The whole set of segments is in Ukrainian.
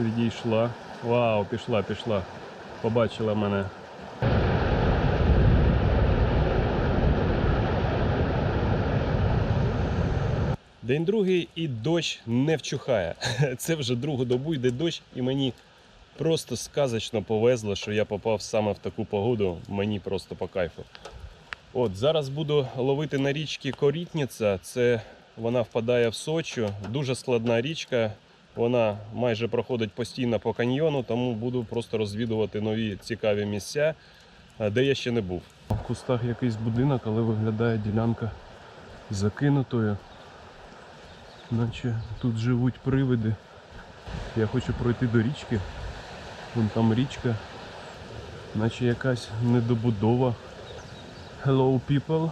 відійшла. Вау, пішла, пішла. Побачила мене. День другий і дощ не вчухає. Це вже другу добу йде дощ, і мені просто сказочно повезло, що я попав саме в таку погоду. Мені просто по кайфу. От зараз буду ловити на річці Корітниця. Це вона впадає в Сочу. Дуже складна річка. Вона майже проходить постійно по каньйону, тому буду просто розвідувати нові цікаві місця, е, де я ще не був. В кустах якийсь будинок, але виглядає ділянка закинутою. Наче тут живуть привиди. Я хочу пройти до річки. Вон там річка. Наче якась недобудова. Hello people.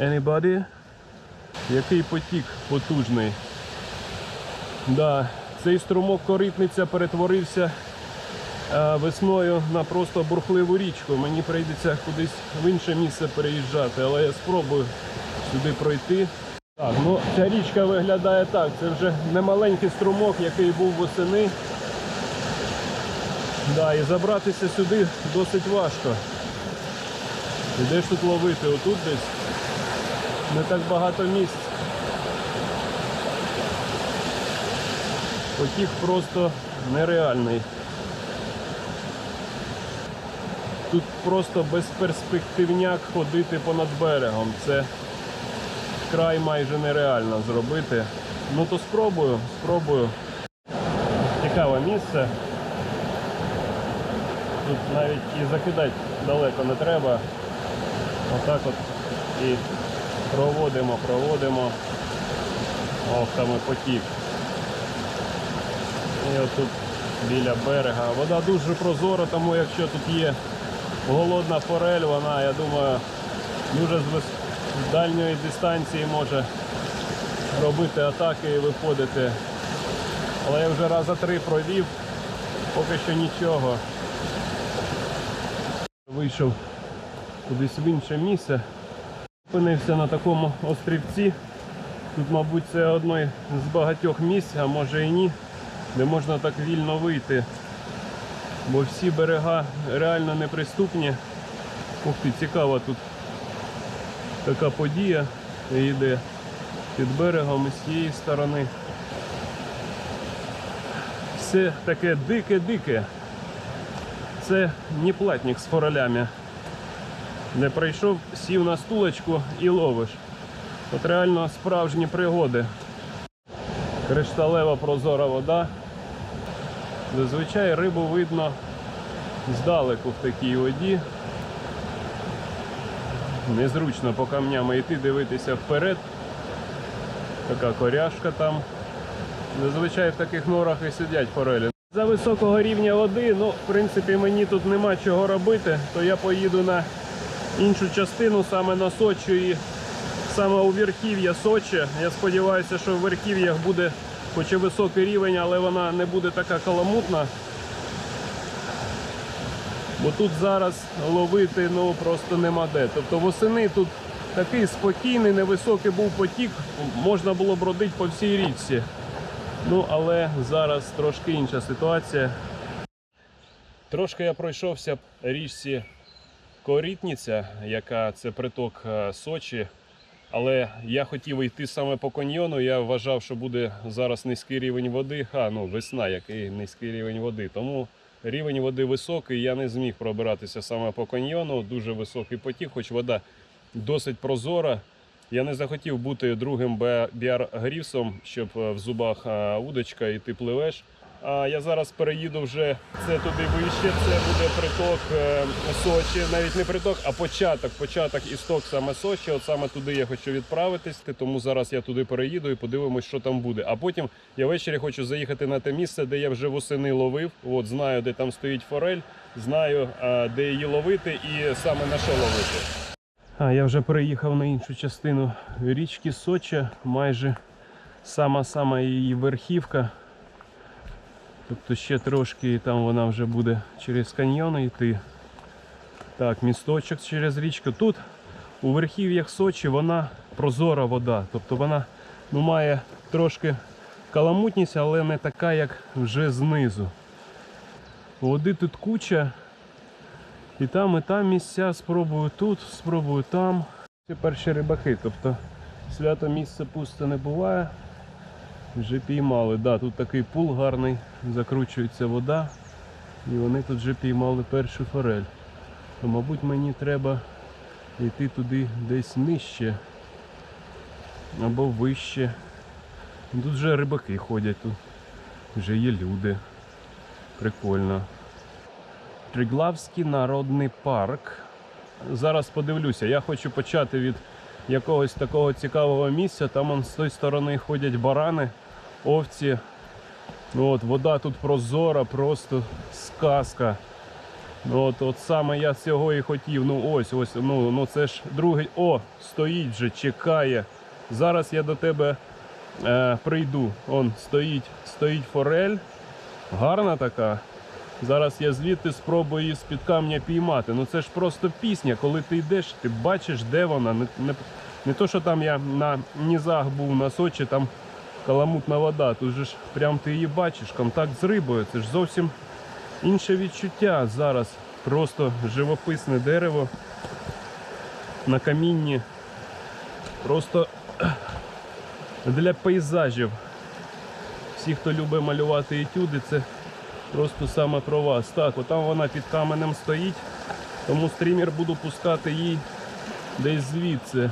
Anybody? Який потік потужний. Да, цей струмок коритниця перетворився е, весною на просто бурхливу річку. Мені прийдеться кудись в інше місце переїжджати, але я спробую сюди пройти. Так, ну ця річка виглядає так. Це вже не маленький струмок, який був восени. Да, і забратися сюди досить важко. І де ж тут ловити? Отут десь не так багато місць. Потік просто нереальний. Тут просто безперспективняк ходити понад берегом. Це край майже нереально зробити. Ну то спробую, спробую. Цікаве місце. Тут навіть і закидати далеко не треба. Отак от і проводимо, проводимо. Ох, там і потік. І отут біля берега. Вода дуже прозора, тому якщо тут є голодна форель, вона, я думаю, дуже з дальньої дистанції може робити атаки і виходити. Але я вже раза три провів, поки що нічого. Вийшов кудись в інше місце. Опинився на такому острівці. Тут, мабуть, це одне з багатьох місць, а може і ні, де можна так вільно вийти. Бо всі берега реально неприступні. Ух ти, цікава тут така подія йде під берегом і з цієї сторони. Все таке дике-дике. Це не платник з форалями. Не прийшов, сів на стулочку і ловиш. От реально справжні пригоди. Кришталева прозора вода. Зазвичай рибу видно здалеку в такій воді. Незручно по камням йти, дивитися вперед. Така коряшка там. Зазвичай в таких норах і сидять форелі. За високого рівня води, ну, в принципі, мені тут нема чого робити, то я поїду на іншу частину, саме на Сочу і саме у верхів'я Сочі. Я сподіваюся, що в верхів'ях буде хоч і високий рівень, але вона не буде така каламутна. Бо тут зараз ловити ну, просто нема де. Тобто восени тут такий спокійний, невисокий був потік, можна було бродити по всій річці. Ну, але зараз трошки інша ситуація. Трошки я пройшовся річці Корітниця, яка це приток е, Сочі. Але я хотів йти саме по каньйону. Я вважав, що буде зараз низький рівень води. А, ну весна, який низький рівень води. Тому рівень води високий. Я не зміг пробиратися саме по каньйону. Дуже високий потік, хоч вода досить прозора. Я не захотів бути другим біар-грівсом, щоб е, в зубах е, удочка і ти пливеш. А я зараз переїду вже це туди вище. Це буде приток е, Сочі, навіть не приток, а початок. Початок істок саме Сочі. От саме туди я хочу відправитись. Тому зараз я туди переїду і подивимось, що там буде. А потім я ввечері хочу заїхати на те місце, де я вже восени ловив. От знаю, де там стоїть форель, знаю, де її ловити і саме на що ловити. А я вже переїхав на іншу частину річки Соча, майже сама-сама її верхівка. Тобто ще трошки і там вона вже буде через каньйони йти. Так, місточок через річку. Тут у верхів'ях Сочі вона прозора вода. Тобто вона ну, має трошки каламутність, але не така, як вже знизу. Води тут куча. І там, і там місця. Спробую тут, спробую там. Це перші рибаки, тобто свято місце пусте не буває. Вже піймали. Да, тут такий пул гарний, закручується вода. І вони тут вже піймали першу форель. То, мабуть, мені треба йти туди десь нижче або вище. Тут вже рибаки ходять, тут вже є люди. Прикольно. Триглавський народний парк. Зараз подивлюся, я хочу почати від якогось такого цікавого місця. Там он з тої сторони ходять барани, овці. От, вода тут прозора, просто сказка. От, от саме я цього і хотів. Ну ось, ось, ну, ну це ж другий. О, стоїть вже, чекає. Зараз я до тебе е, прийду. Он стоїть, стоїть форель. Гарна така. Зараз я звідти спробую її з-під камня піймати. Ну це ж просто пісня, коли ти йдеш, ти бачиш, де вона. Не, не, не то, що там я на нізах був на Сочі, там каламутна вода. Тут же ж прям ти її бачиш, контакт з рибою. Це ж зовсім інше відчуття зараз. Просто живописне дерево на камінні. Просто для пейзажів. Всі, хто любить малювати етюди, це просто саме про вас. Так, отам вона під каменем стоїть, тому стрімер буду пускати їй десь звідси.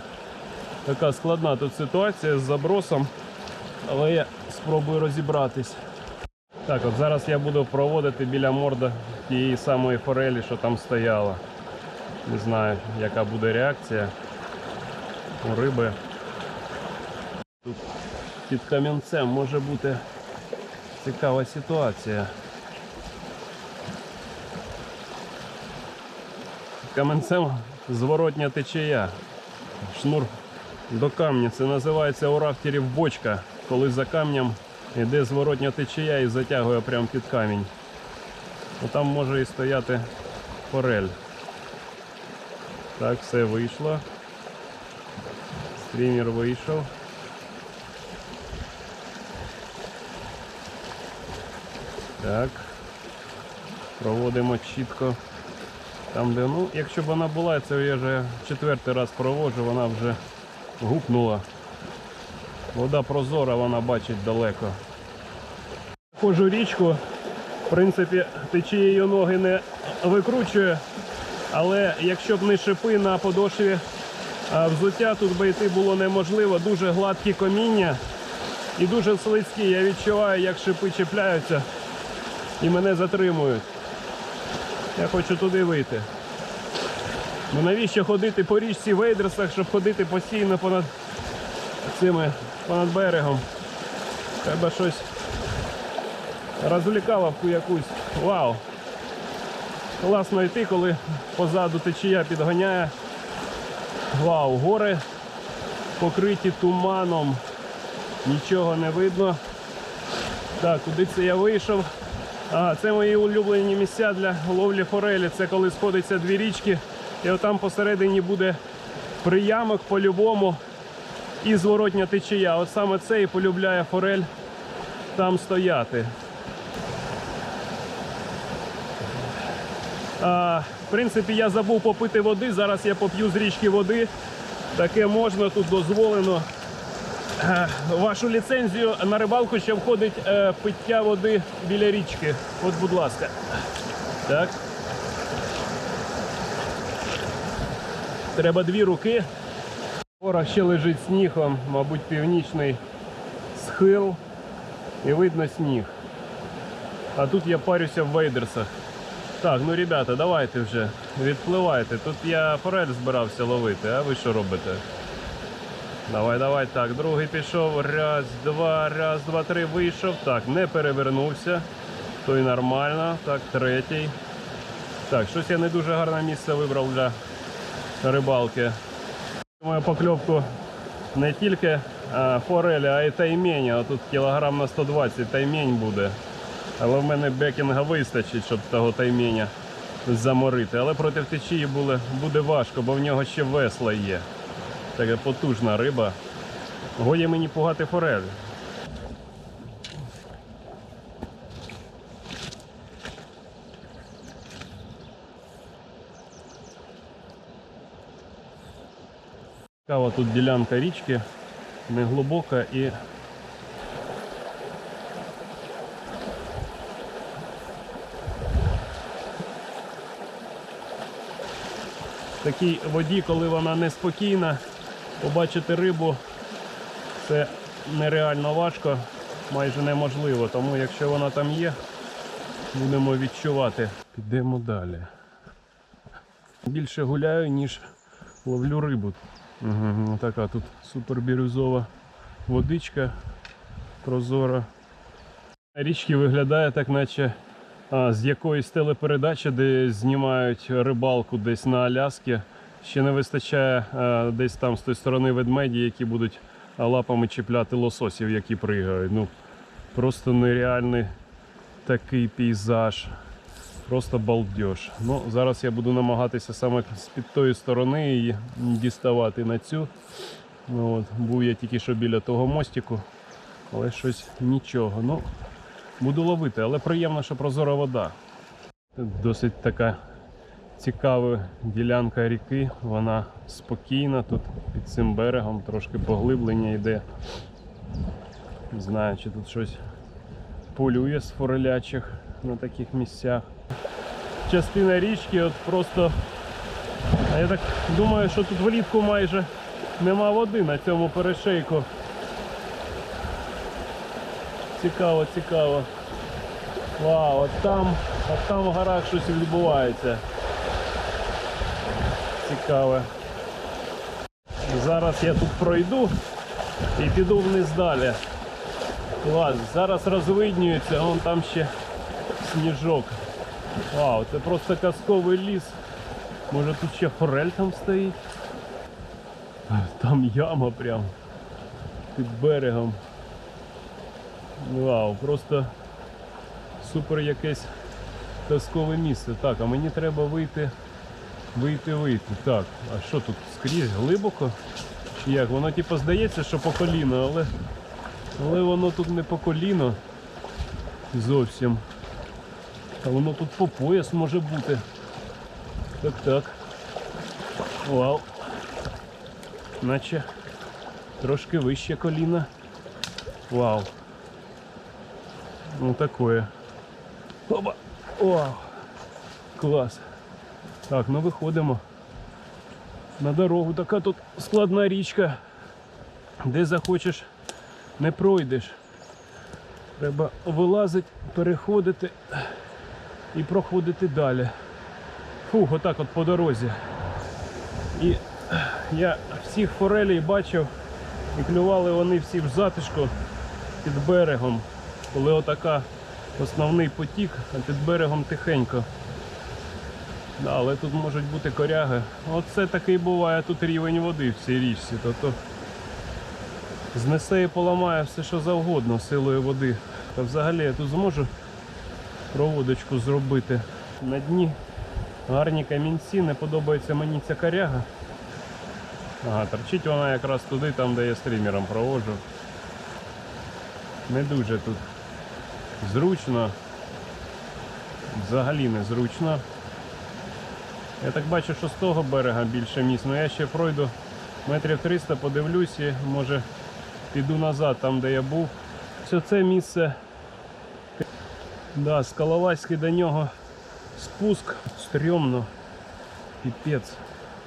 Така складна тут ситуація з забросом, але я спробую розібратись. Так, от зараз я буду проводити біля морда тієї самої форелі, що там стояла. Не знаю, яка буде реакція у риби. Тут під камінцем може бути цікава ситуація. Каменцем зворотня течія. Шнур до камня. Це називається у рафтерів бочка, коли за камнем йде зворотня течія і затягує прямо під камінь. Ну, Там може і стояти форель. Так, все вийшло. Стрімер вийшов. Так. Проводимо чітко. Там, де, ну, якщо б вона була, це я вже четвертий раз проводжу, вона вже гупнула. Вода прозора, вона бачить далеко. Ходжу річку, в принципі, течією ноги не викручує, але якщо б не шипи на подошві а, взуття, тут би йти було неможливо. Дуже гладкі коміння і дуже слизькі. Я відчуваю, як шипи чіпляються і мене затримують. Я хочу туди вийти. Ну навіщо ходити по річці в Ейдерсах, щоб ходити постійно понад цими понад берегом? Треба щось розвлікаловку якусь. Вау! Класно йти, коли позаду течія підганяє. Вау, гори покриті туманом. Нічого не видно. Так, куди це я вийшов? Це мої улюблені місця для ловлі форелі. Це коли сходяться дві річки, і отам посередині буде приямок по-любому і зворотня течія. От саме це і полюбляє форель там стояти. А, в принципі, я забув попити води. Зараз я поп'ю з річки води. Таке можна, тут дозволено. Е, Вашу ліцензію на рибалку ще входить е, пиття води біля річки. От, будь ласка. Так. Треба дві руки. Гора ще лежить сніг, он, мабуть, північний схил. І видно сніг. А тут я парюся в вейдерсах. Так, ну ребята, давайте вже відпливайте. Тут я форель збирався ловити, а ви що робите? Давай, давай, так, другий пішов. Раз, два, раз, два, три, вийшов. Так, не перевернувся. То й нормально. Так, третій. Так, щось я не дуже гарне місце вибрав для рибалки. Мою покльовку не тільки а, форелі, а й тайменя. Тут кілограм на 120 таймень буде. Але в мене бекінга вистачить, щоб того тайменя заморити. Але проти течії буде важко, бо в нього ще весла є. Така потужна риба. Годі мені пугати форель. Цікава тут ділянка річки, неглибока і в такій воді, коли вона неспокійна, побачити рибу це нереально важко, майже неможливо. Тому якщо вона там є, будемо відчувати. Підемо далі. Більше гуляю, ніж ловлю рибу. Угу, така тут супербірюзова водичка прозора. Річки виглядає так, наче а, з якоїсь телепередачі, де знімають рибалку десь на Аляскі. Ще не вистачає десь там з тої сторони ведмеді, які будуть лапами чіпляти лососів, які пригають. Ну, просто нереальний такий пейзаж. Просто балдеж. Ну, зараз я буду намагатися саме з під тої сторони її діставати на цю. Ну, от, був я тільки що біля того мостику, але щось нічого. Ну, буду ловити, але приємно, що прозора вода. Досить така цікава ділянка ріки. Вона спокійна. Тут під цим берегом трошки поглиблення йде. Не знаю, чи тут щось полює з форелячих на таких місцях. Частина річки от просто. Я так думаю, що тут влітку майже нема води на цьому перешейку. Цікаво, цікаво. Вау, от там, от там в горах щось відбувається. Цікаве. Зараз я тут пройду і піду вниз далі. Клас, зараз розвиднюється, вон там ще сніжок. Вау, це просто казковий ліс. Може тут ще форель там стоїть? Там яма прям під берегом. Вау, просто супер якесь казкове місце. Так, а мені треба вийти, вийти, вийти. Так, а що тут скрізь глибоко? Чи як? Воно типу здається, що по коліно, але, але воно тут не по коліно зовсім. А воно тут по пояс може бути. Так, так. Вау. Наче трошки вище коліна. Вау. Ну такое. Оба. Вау. Клас. Так, ну виходимо. На дорогу така тут складна річка. Де захочеш, не пройдеш. Треба вилазити, переходити і проходити далі. Фух, отак от по дорозі. І я всіх форелей бачив і клювали вони всі в затишку під берегом, коли отака основний потік, а під берегом тихенько. Але тут можуть бути коряги. Оце такий буває тут рівень води в цій річці. Тобто знесе і поламає все, що завгодно силою води. Та взагалі я тут зможу проводочку зробити. На дні гарні камінці, не подобається мені ця коряга. Ага, торчить вона якраз туди, там де я стрімером проводжу. Не дуже тут зручно. Взагалі не зручно. Я так бачу, що з того берега більше місць, але я ще пройду метрів 300, подивлюсь і може піду назад, там де я був. Все це місце Да, Скаловацький до нього спуск стрьомно. Піпець.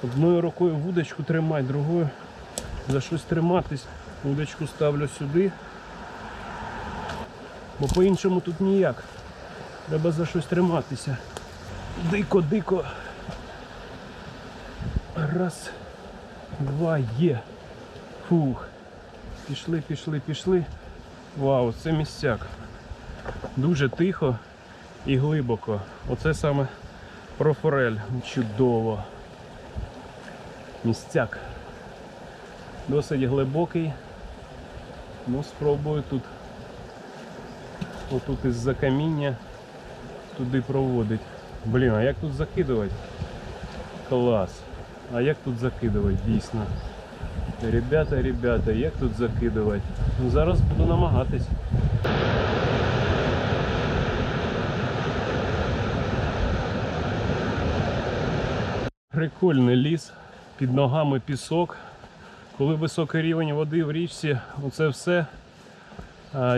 Одною рукою вудочку тримай, другою за щось триматись. Вудочку ставлю сюди. Бо по-іншому тут ніяк. Треба за щось триматися. Дико, дико. Раз, два, є. Фух. Пішли, пішли, пішли. Вау, це місцяк дуже тихо і глибоко. Оце саме про форель. Чудово. Місцяк. Досить глибокий. Ну, спробую тут. Отут із-за каміння туди проводить. Блін, а як тут закидувати? Клас. А як тут закидувати, дійсно? Ребята, ребята, як тут закидувати? Ну, зараз буду намагатись. Прикольний ліс, під ногами пісок, коли високий рівень води в річці, оце все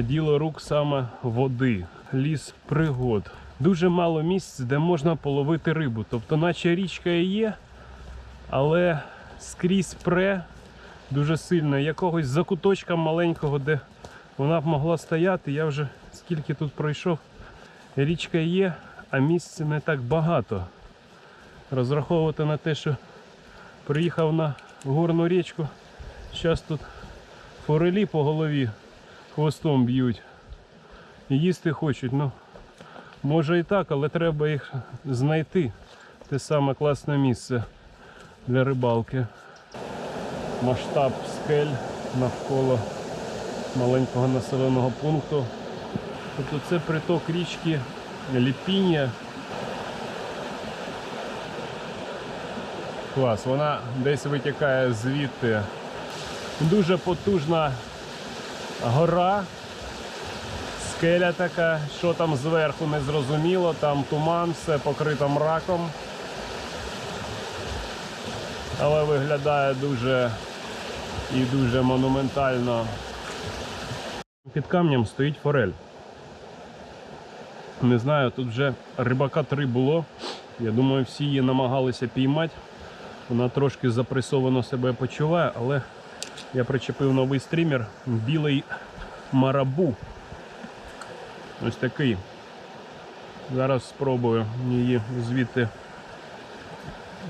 діло рук саме води, ліс пригод. Дуже мало місць, де можна половити рибу. Тобто, наче річка і є, але скрізь пре дуже сильно. Якогось закуточка маленького, де вона б могла стояти. Я вже скільки тут пройшов. Річка є, а місць не так багато. Розраховувати на те, що приїхав на горну річку. Зараз тут форелі по голові хвостом б'ють. І їсти хочуть. Ну, може і так, але треба їх знайти. Те саме класне місце для рибалки. Масштаб скель навколо маленького населеного пункту. Тобто це приток річки Ліпіння. Клас, вона десь витікає звідти. Дуже потужна гора, скеля така, що там зверху не зрозуміло, там туман, все покрито мраком. Але виглядає дуже і дуже монументально. Під камнем стоїть форель. Не знаю, тут вже рибака три було. Я думаю, всі її намагалися піймати. Вона трошки запресовано себе почуває, але я причепив новий стрімер білий марабу. Ось такий. Зараз спробую її звідти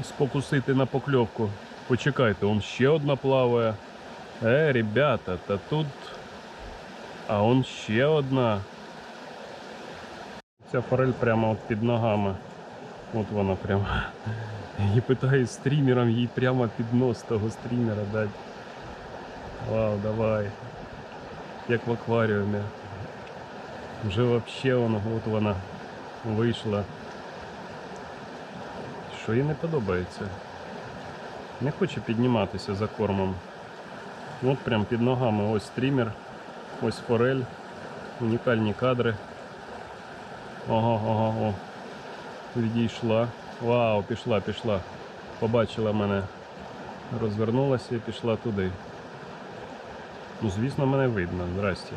спокусити на покльовку. Почекайте, он ще одна плаває. Е, ребята, та тут. А он ще одна. Ця форель прямо от під ногами. От вона прямо. І питаю стрімером їй прямо під нос того стрімера дати. Вау, давай. Як в акваріумі. Вже воно, от вона вийшла. Що їй не подобається? Не хоче підніматися за кормом. От прям під ногами ось стрімер, ось форель, унікальні кадри. Ого, ого, о. Відійшла. Вау, пішла, пішла. Побачила мене. Розвернулася і пішла туди. Ну, звісно, мене видно. Здрасте.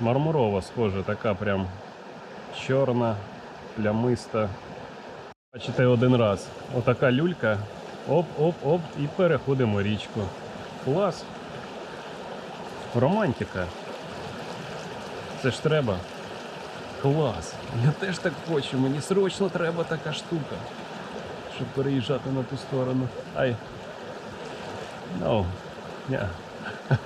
Мармурова схожа, така прям чорна, плямиста. Бачите, один раз. Отака люлька. Оп-оп-оп і переходимо річку. Клас. Романтика. Це ж треба. Клас. Я теж так хочу. Мені срочно треба така штука. Щоб переїжджати на ту сторону. Ай. Ну. Ня.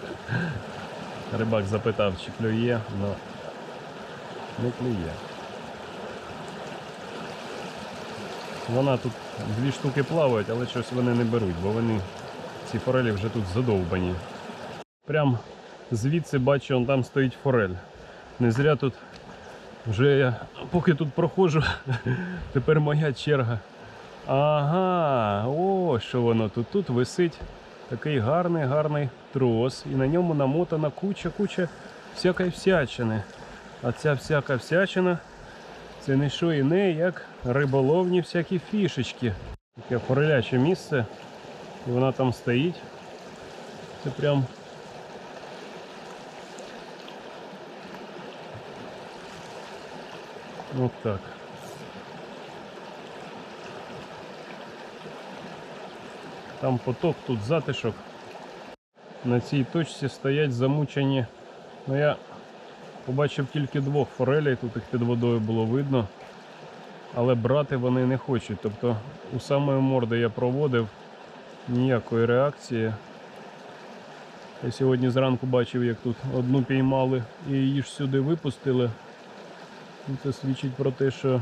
Рибак запитав, чи клює, але не клює. Вона тут дві штуки плавають, але щось вони не беруть, бо вони ці форелі вже тут задовбані. Прям звідси бачу, он там стоїть форель. Не зря тут вже я поки тут проходжу, тепер моя черга. Ага, о, що воно тут. Тут висить такий гарний, гарний трос, і на ньому намотана куча-куча всякої всячини. А ця всяка всячина це не що і не, як риболовні всякі фішечки. Таке фореляче місце. І вона там стоїть. Це прям. От так. Там поток, тут затишок. На цій точці стоять замучені. Ну я побачив тільки двох форелей, тут їх під водою було видно. Але брати вони не хочуть. Тобто у самої морди я проводив ніякої реакції. Я сьогодні зранку бачив, як тут одну піймали і її ж сюди випустили. І Це свідчить про те, що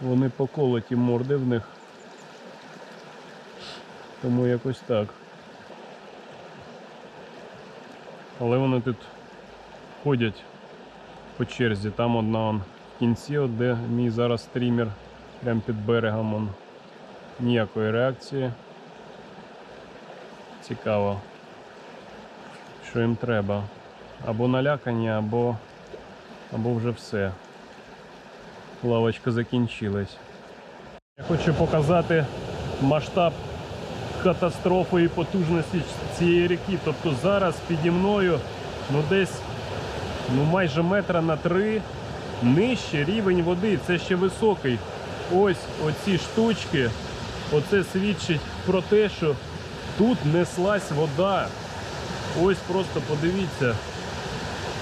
вони поколоті морди в них. Тому якось так. Але вони тут ходять по черзі. Там одна он в кінці, от де мій зараз стрімер, прямо під берегом он. Ніякої реакції. Цікаво, що їм треба. Або налякані, або, або вже все. Лавочка закінчилась. Я хочу показати масштаб катастрофою потужності цієї ріки. Тобто зараз піді мною ну десь ну майже метра на три нижче рівень води. Це ще високий. Ось оці штучки. Оце свідчить про те, що тут неслась вода. Ось просто подивіться.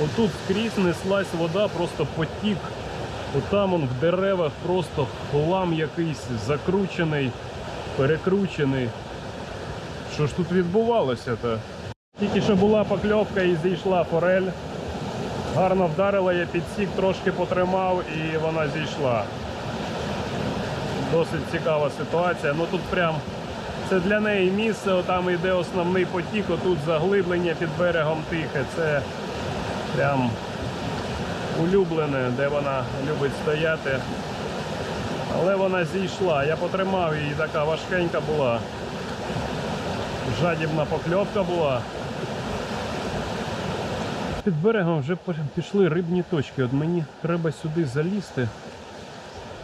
Отут скрізь неслась вода, просто потік. Отам он в деревах просто хлам якийсь закручений, перекручений. Що ж тут відбувалося-то? Тільки що була покльовка і зійшла форель. Гарно вдарила, я підсік, трошки потримав і вона зійшла. Досить цікава ситуація. Ну тут прям це для неї місце, отам йде основний потік, отут заглиблення під берегом тихе. Це прям улюблене, де вона любить стояти. Але вона зійшла. Я потримав її, така важкенька була. Жадібна покльовка була. Під берегом вже пішли рибні точки. От мені треба сюди залізти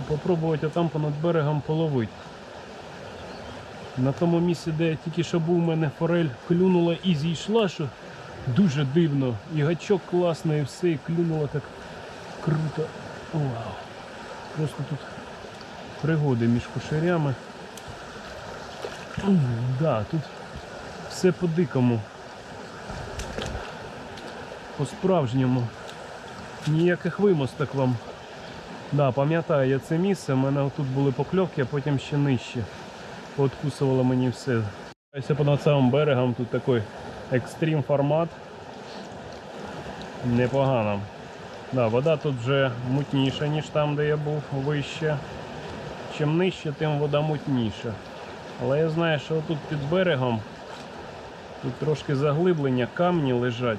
і попробувати там понад берегом половити. На тому місці, де я тільки що був, у мене форель клюнула і зійшла, що дуже дивно. І гачок класний, і все, і клюнуло так круто. Вау. Просто тут пригоди між кушарями. М, Да, тут все по-дикому. По-справжньому. Ніяких вимосток вам. Да, пам'ятаю я це місце, у мене тут були покльовки, а потім ще нижче. Пооткусувало мені все. Ось понад самим берегом тут такий екстрім формат. Непогано. Да, вода тут вже мутніша, ніж там, де я був вище. Чим нижче, тим вода мутніша. Але я знаю, що тут під берегом тут трошки заглиблення, камні лежать.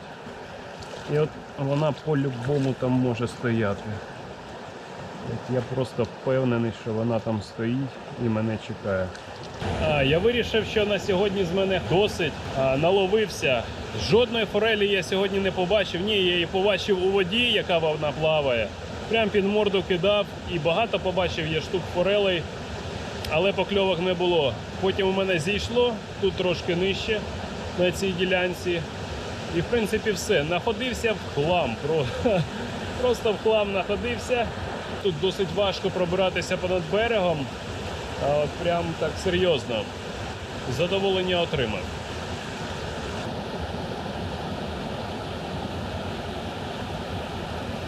І от вона по-любому там може стояти. От я просто впевнений, що вона там стоїть і мене чекає. А, я вирішив, що на сьогодні з мене досить а, наловився. Жодної форелі я сьогодні не побачив. Ні, я її побачив у воді, яка вона плаває. Прям під морду кидав і багато побачив є штук форелей, але покльовок не було. Потім у мене зійшло тут трошки нижче на цій ділянці. І в принципі все. Находився в хлам. Просто в хлам находився. Тут досить важко пробиратися понад берегом. А от прям так серйозно. Задоволення отримав.